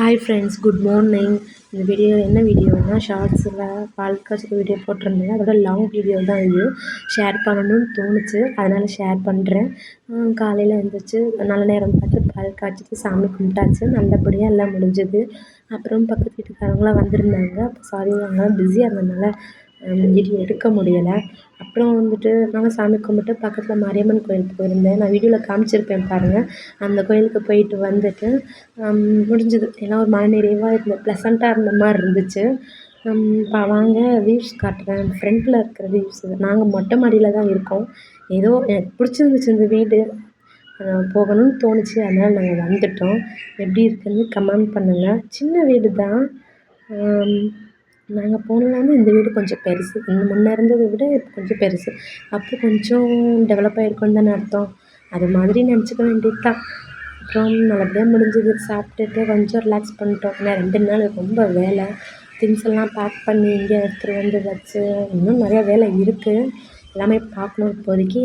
Hi friends good morning இந்த video என்ன வீடியோனா ஷார்ட்ஸில் பால் வீடியோ போட்டிருந்தேன். அதோட லாங் வீடியோ தான் இது. ஷேர் பண்ணணும்னு தோணுச்சு. அதனால் ஷேர் பண்ணுறேன் காலையில் எழுந்திரிச்சு நல்ல நேரம் பார்த்து பால் காய்ச்சிட்டு சாமி கும்பிட்டாச்சு. நல்லபடியாக எல்லாம் முடிஞ்சது. அப்புறம் பக்கத்து வீட்டுக்காரங்களாம் வந்திருந்தாங்க. அப்போ சாரி அவங்களாம் பிஸியாக இருந்ததுனால வீடியோ எடுக்க முடியலை. அப்புறம் வந்துட்டு நாங்கள் சாமி கும்பிட்டு பக்கத்தில் மாரியம்மன் கோயிலுக்கு போயிருந்தேன். நான் வீடியோவில் காமிச்சிருப்பேன் பாருங்கள் அந்த கோயிலுக்கு போயிட்டு வந்துட்டு முடிஞ்சது. எல்லாம் ஒரு மனநிறைவாக இருந்த ப்ளசண்ட்டாக இருந்த மாதிரி இருந்துச்சு. இப்போ வாங்க வியூஸ் காட்டுறேன். ஃப்ரண்ட்டில் இருக்கிற வியூஸ் நாங்கள் மொட்டை மாடியில் தான் இருக்கோம். ஏதோ எனக்கு பிடிச்சிருந்துச்சு இந்த வீடு. போகணும்னு தோணுச்சு. அதனால் நாங்கள் வந்துட்டோம். எப்படி இருக்குன்னு கமெண்ட் பண்ணுங்கள் சின்ன வீடு தான் நாங்கள் போனதுலேருந்து இந்த வீடு கொஞ்சம் பெருசு. முன்னே இருந்ததை விட இப்போ கொஞ்சம் பெருசு. அப்போ கொஞ்சம் டெவலப் ஆகிருக்குன்னு தானே அர்த்தம். அது மாதிரி நினச்சிக்க வேண்டியது தான் அப்புறம் நல்லபடியாக முடிஞ்சது. சாப்பிட்டுட்டு கொஞ்சம் ரிலாக்ஸ் பண்ணிட்டோம். ஏன்னா ரெண்டு நாள் ரொம்ப வேலை. திங்ஸ் எல்லாம் பேக் பண்ணி இங்கே எடுத்துகிட்டு வந்து வச்சு இன்னும் நிறையா வேலை இருக்குது எல்லாமே பார்க்கணும் இப்போதைக்கு.